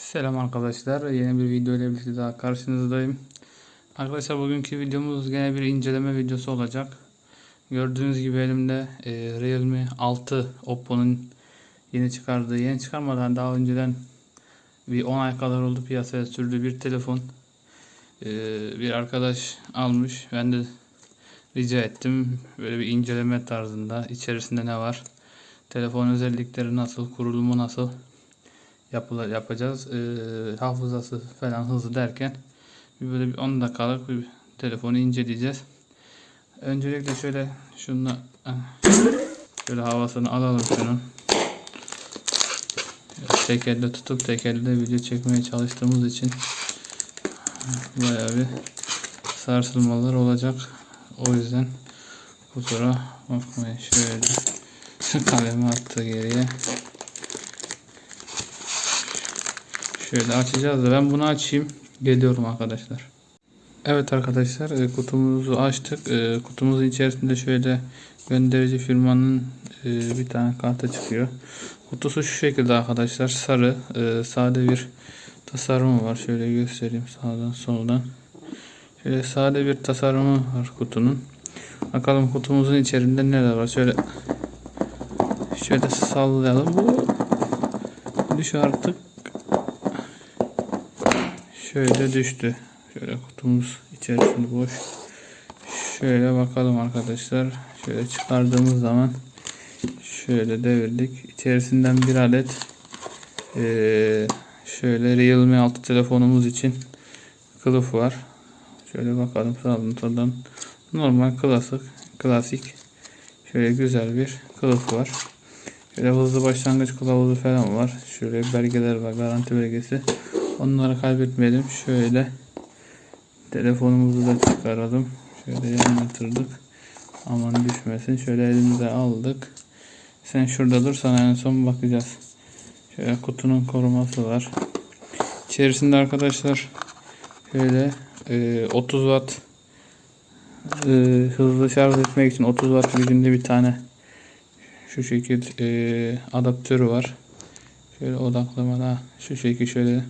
Selam arkadaşlar. Yeni bir video ile birlikte daha karşınızdayım. Arkadaşlar bugünkü videomuz gene bir inceleme videosu olacak. Gördüğünüz gibi elimde e, Realme 6 Oppo'nun yeni çıkardığı, yeni çıkarmadan daha önceden bir 10 ay kadar oldu piyasaya sürdüğü bir telefon. E, bir arkadaş almış. Ben de rica ettim. Böyle bir inceleme tarzında. içerisinde ne var? Telefon özellikleri nasıl? Kurulumu nasıl? Yapıla, yapacağız. Ee, hafızası falan hızlı derken bir böyle bir 10 dakikalık bir telefonu inceleyeceğiz. Öncelikle şöyle şunu şöyle havasını alalım şunun. Tek elde tutup tek video çekmeye çalıştığımız için bayağı bir sarsılmalar olacak. O yüzden kusura bakmayın şöyle kalemi attı geriye. Şöyle açacağız da ben bunu açayım. Geliyorum arkadaşlar. Evet arkadaşlar e, kutumuzu açtık. E, kutumuzun içerisinde şöyle gönderici firmanın e, bir tane kartı çıkıyor. Kutusu şu şekilde arkadaşlar. Sarı, sade bir tasarımı var. Şöyle göstereyim sağdan soldan. Şöyle sade bir tasarımı var kutunun. Bakalım kutumuzun içerisinde neler var. Şöyle şöyle sallayalım. Bu düş artık Şöyle düştü. Şöyle kutumuz içerisinde boş. Şöyle bakalım arkadaşlar. Şöyle çıkardığımız zaman şöyle devirdik. İçerisinden bir adet ee, şöyle Realme 6 telefonumuz için kılıf var. Şöyle bakalım sağdan normal klasik klasik şöyle güzel bir kılıf var. Şöyle hızlı başlangıç kılavuzu falan var. Şöyle belgeler var. Garanti belgesi. Onları kaybetmeyelim. Şöyle telefonumuzu da çıkaralım. Şöyle yanlatırdık. Aman düşmesin. Şöyle elimize aldık. Sen şurada dur sana en son bakacağız. Şöyle kutunun koruması var. İçerisinde arkadaşlar şöyle e, 30 watt e, hızlı şarj etmek için 30 watt gücünde bir tane şu şekil e, adaptörü var. Şöyle odaklamada şu şekil şöyle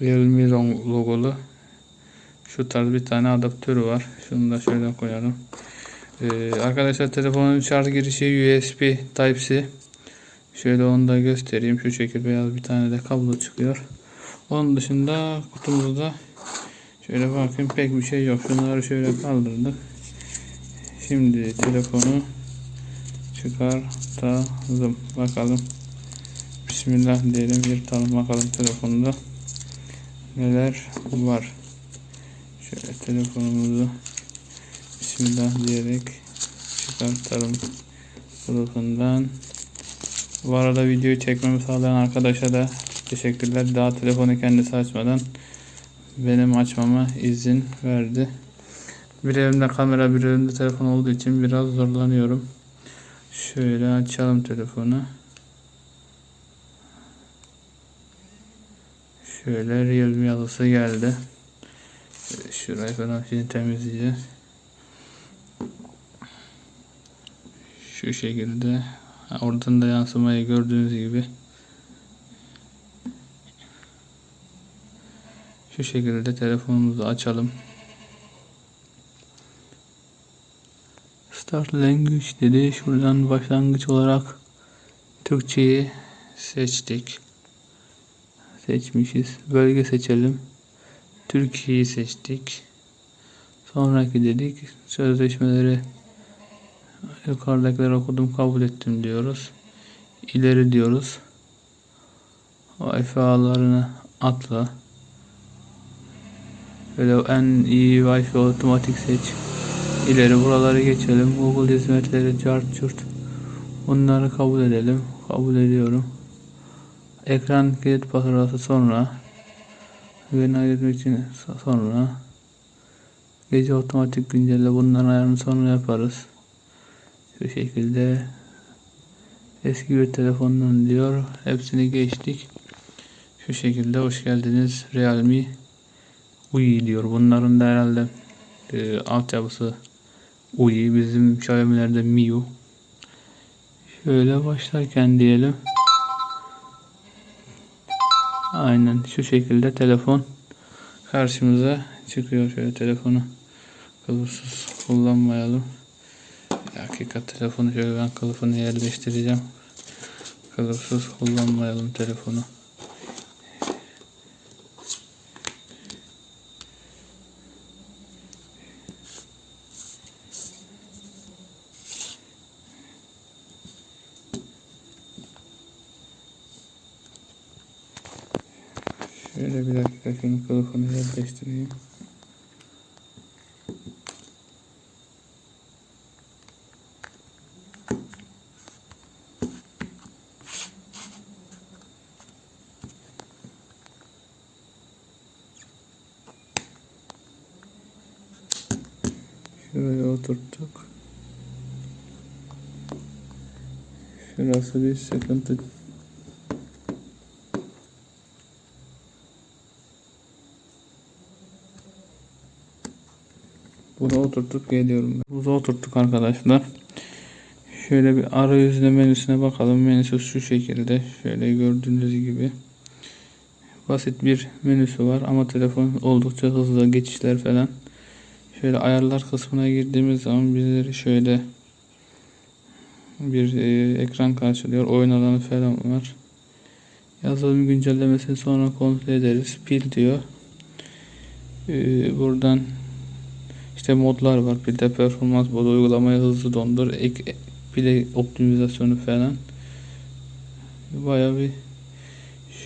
Realme logolu şu tarz bir tane adaptörü var. Şunu da şöyle koyalım. Ee, arkadaşlar telefonun şarj girişi USB Type-C. Şöyle onu da göstereyim. Şu şekilde beyaz bir tane de kablo çıkıyor. Onun dışında kutumuzda şöyle bakayım pek bir şey yok. Şunları şöyle kaldırdık. Şimdi telefonu çıkartalım. Bakalım. Bismillah diyelim. Yırtalım bakalım telefonda neler var. Şöyle telefonumuzu Bismillah diyerek çıkartalım kılıfından. Bu arada videoyu çekmemi sağlayan arkadaşa da teşekkürler. Daha telefonu kendisi açmadan benim açmama izin verdi. Bir elimde kamera bir elimde telefon olduğu için biraz zorlanıyorum. Şöyle açalım telefonu. Şöyle Realme yazısı geldi. Şurayı falan şimdi temizleyeceğiz. Şu şekilde. Oradan da yansımayı gördüğünüz gibi. Şu şekilde telefonumuzu açalım. Start Language dedi. Şuradan başlangıç olarak Türkçeyi seçtik seçmişiz. Bölge seçelim. Türkiye'yi seçtik. Sonraki dedik. Sözleşmeleri yukarıdakileri okudum kabul ettim diyoruz. İleri diyoruz. Wi-Fi ağlarını atla. Böyle en iyi Wi-Fi otomatik seç. İleri buraları geçelim. Google hizmetleri chart chart. Bunları kabul edelim. Kabul ediyorum. Ekran kilit pasarası sonra güvenli ayırmak için sonra gece otomatik güncelle bunların ayarını sonra yaparız. Şu şekilde eski bir telefondan diyor. Hepsini geçtik. Şu şekilde hoş geldiniz. Realme UI diyor. Bunların da herhalde e, altyapısı UI. Bizim Xiaomi'lerde MIUI. Şöyle başlarken diyelim. Aynen şu şekilde telefon karşımıza çıkıyor. Şöyle telefonu kılıfsız kullanmayalım. Bir dakika telefonu şöyle ben kılıfını yerleştireceğim. Kılıfsız kullanmayalım telefonu. Şöyle bir dakika şunu kılıfını yerleştireyim. Şuraya oturttuk. Şurası bir sıkıntı. Bunu oturtup geliyorum. Bunu oturttuk arkadaşlar. Şöyle bir arayüzüne menüsüne bakalım. Menüsü şu şekilde. Şöyle gördüğünüz gibi. Basit bir menüsü var ama telefon oldukça hızlı geçişler falan. Şöyle ayarlar kısmına girdiğimiz zaman bizleri şöyle bir e, ekran karşılıyor. Oyun alanı falan var. Yazılım güncellemesini sonra kontrol ederiz. Pil diyor. E, buradan işte modlar var. Pilde performans modu, uygulamayı hızlı dondur, ek, pile optimizasyonu falan. Bayağı bir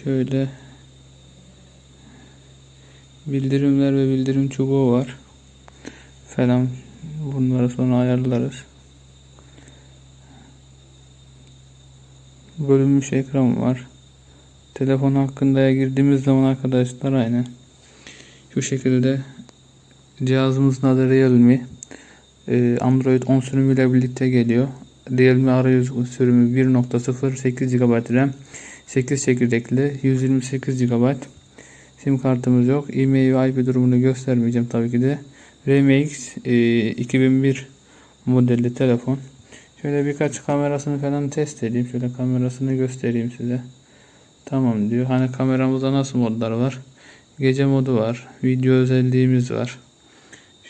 şöyle bildirimler ve bildirim çubuğu var falan bunları sonra ayarlarız. Bölünmüş ekran var. Telefon hakkında girdiğimiz zaman arkadaşlar aynı. Şu şekilde cihazımızın adı Realme. Ee, Android 10 sürümüyle birlikte geliyor. Realme arayüz sürümü 1.0 8 GB RAM 8 çekirdekli 128 GB sim kartımız yok. E-mail ve IP durumunu göstermeyeceğim tabii ki de. RMX e, 2001 modelli telefon. Şöyle birkaç kamerasını falan test edeyim. Şöyle kamerasını göstereyim size. Tamam diyor. Hani kameramızda nasıl modlar var? Gece modu var. Video özelliğimiz var.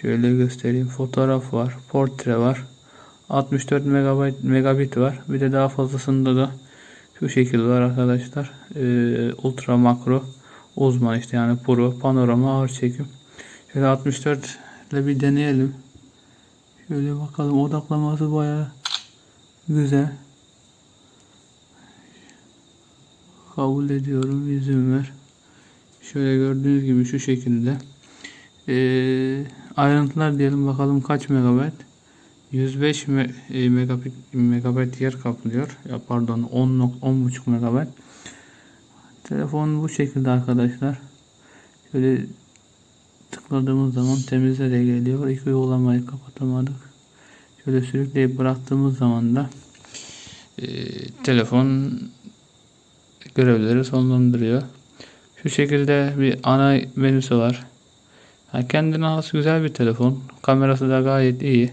Şöyle göstereyim. Fotoğraf var. Portre var. 64 megabayt, megabit var. Bir de daha fazlasında da şu şekilde var arkadaşlar. Ee, ultra makro uzman işte yani pro panorama ağır çekim. Şöyle 64 ile bir deneyelim. Şöyle bakalım odaklaması baya güzel. Kabul ediyorum izin ver. Şöyle gördüğünüz gibi şu şekilde. Ee, ayrıntılar diyelim bakalım kaç megabayt. 105 me e, megabit megabayt yer kaplıyor. Ya pardon 10 10.5 megabayt. Telefon bu şekilde arkadaşlar. Şöyle tıkladığımız zaman temizle de geliyor. İlk uygulamayı kapatamadık. Şöyle sürükleyip bıraktığımız zaman da e, telefon görevleri sonlandırıyor. Şu şekilde bir ana menüsü var. Yani kendine has güzel bir telefon. Kamerası da gayet iyi.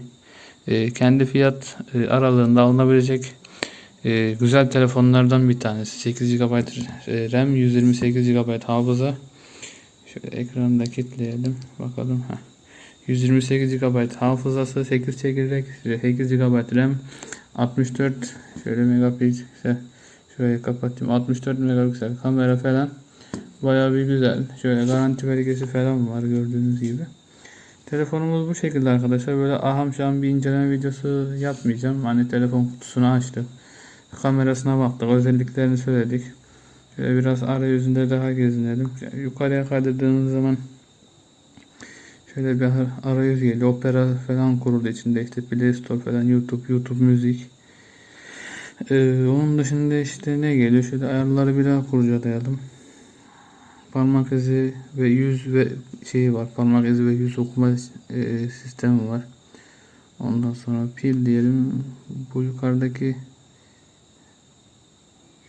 E, kendi fiyat e, aralığında alınabilecek e, güzel telefonlardan bir tanesi. 8 GB RAM, 128 GB hafıza. Şöyle ekranı da kilitleyelim. Bakalım. Heh. 128 GB hafızası, 8 çekirdek, 8 GB RAM, 64 şöyle megapiksel şöyle kapatayım 64 megapiksel kamera falan bayağı bir güzel. Şöyle garanti belgesi falan var gördüğünüz gibi. Telefonumuz bu şekilde arkadaşlar. Böyle aham şaham bir inceleme videosu yapmayacağım. Hani telefon kutusunu açtık. Kamerasına baktık. Özelliklerini söyledik. Şöyle biraz arayüzünde daha gezinelim. Yukarıya kaydırdığınız zaman şöyle bir arayüz geliyor. Opera falan kuruldu içinde. işte Play Store falan, YouTube, YouTube müzik. Ee, onun dışında işte ne geliyor? Şöyle ayarları bir daha kurcalayalım. Parmak izi ve yüz ve şeyi var. Parmak izi ve yüz okuma e, sistemi var. Ondan sonra pil diyelim. Bu yukarıdaki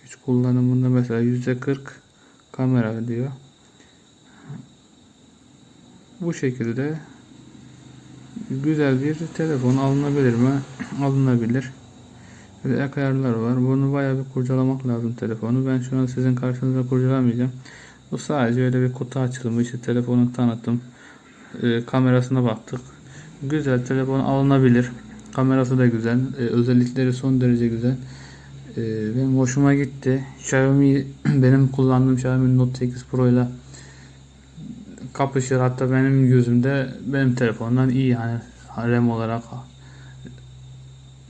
güç kullanımında mesela yüzde 40 kamera diyor. Bu şekilde güzel bir telefon alınabilir mi? Alınabilir. Böyle ek ayarlar var. Bunu bayağı bir kurcalamak lazım telefonu. Ben şu an sizin karşınızda kurcalamayacağım. Bu sadece öyle bir kutu açılımı. İşte telefonu tanıttım. Ee, kamerasına baktık. Güzel telefon alınabilir. Kamerası da güzel. Ee, özellikleri son derece güzel. Ee, benim hoşuma gitti. Xiaomi benim kullandığım Xiaomi Note 8 Pro ile kapışır. Hatta benim gözümde benim telefondan iyi yani RAM olarak.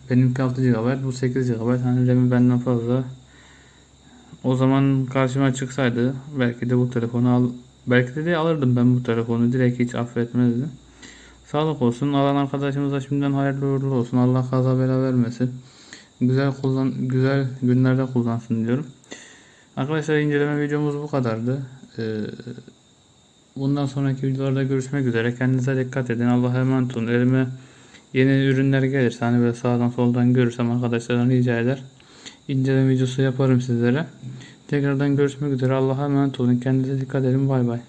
Benimki 6 GB, bu 8 GB. Hani RAM'i benden fazla. O zaman karşıma çıksaydı belki de bu telefonu al belki de, de alırdım ben bu telefonu. Direkt hiç affetmezdim. Sağlık olsun. Alan arkadaşımıza şimdiden hayırlı uğurlu olsun. Allah kaza bela vermesin. Güzel kullan güzel günlerde kullansın diyorum. Arkadaşlar inceleme videomuz bu kadardı. Ee, bundan sonraki videolarda görüşmek üzere. Kendinize dikkat edin. Allah'a emanet olun. Elime yeni ürünler gelirse hani böyle sağdan soldan görürsem arkadaşlardan rica eder. İnceleme videosu yaparım sizlere. Tekrardan görüşmek üzere. Allah'a emanet olun. Kendinize dikkat edin. Bay bay.